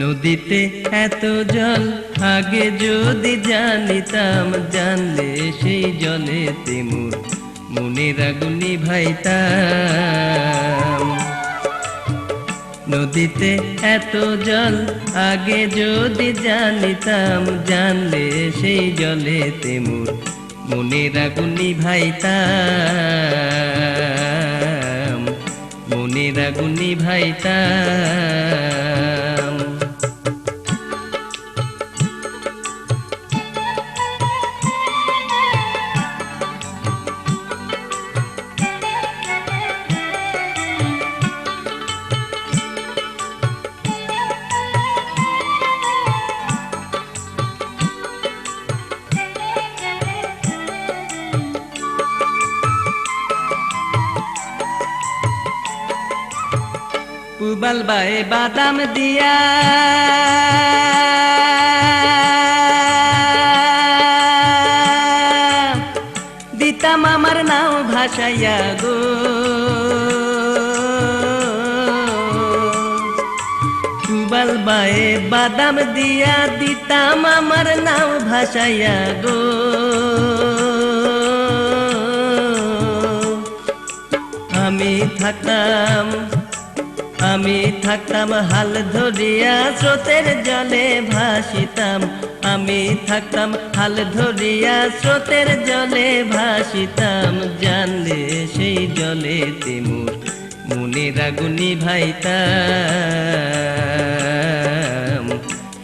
নদীতে এত জল, আগে যদি জানিতাম, জানলে সেই জলে তেমুর মনের আগুনি ভাইতাম নদীতে এত জল, আগে যদি জানিতাম, জানলে সেই জলে তেমুর মনের আগুনি ভাইতাম মনের আগুনি ভাইতাম পুবাল বায়ে বাদাম দিয়া। দিতাম আমার নাও ভাসাইয়া গো। পুবাল বায়ে বাদাম দিয়া দিতাম আমার নাও ভাসাইয়া গো। আমি থাকতাম আমি থাকতাম হাল ধরিয়া, স্রোতের জলে ভাসিতাম। আমি থাকতাম হাল ধরিয়া, স্রোতের জলে ভাসিতাম। জানলে সেই জলে তিমুর মনের আগুনি ভাইতাম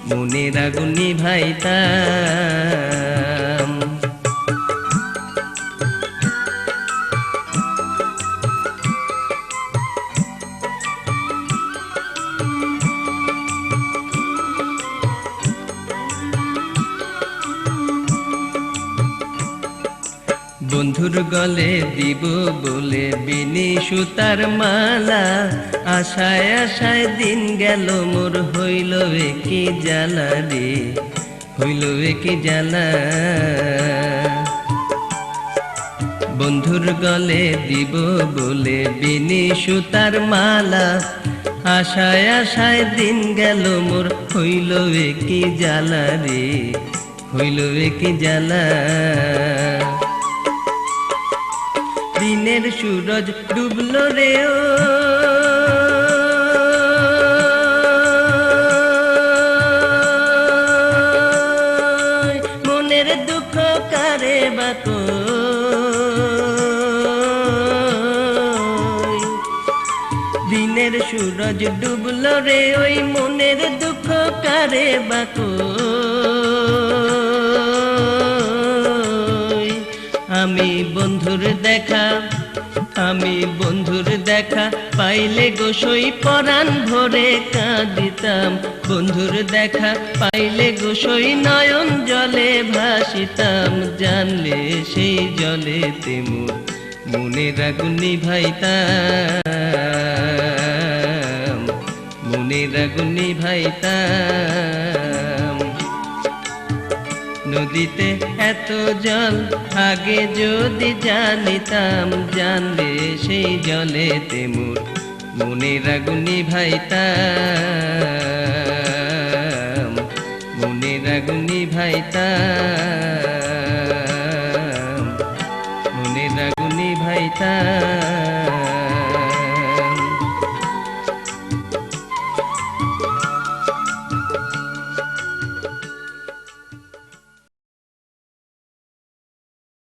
মনের আগুনি ভাইতাম বন্ধুর গলে দিব বলে বিনি সুতার মালা। আশায় আশায় দিন গেল, মোর হইল কি জ্বালা রে হইল কি জ্বালা। বন্ধুর গলে দিব বলে বিনি সুতার মালা। আশায় আশায় দিন গেল, মোর হইল কি জ্বালা রে হইল কি জ্বালা। দিনের সূরজ ডুবলো রে মনের দুঃখ কারে বাকো। দিনের সূরজ ডুবলো রে, ওই মনের দুঃখ কারে বাকো। আমি বন্ধুর দেখা, আমি বন্ধুর দেখা, পাইলে গোসই পরাণ ভরে কাঁদিতাম। বন্ধুর দেখা, পাইলে গোসই নয়ন জলে ভাসিতাম। জানলে সেই জলে তেমুর মনের আগুনি ভাইতাম মনের আগুনি ভাইতাম নদীতে এত জল আগে যদি জানিতাম জানলে সেই জলে তেমুর মনের আগুনি ভাইতাম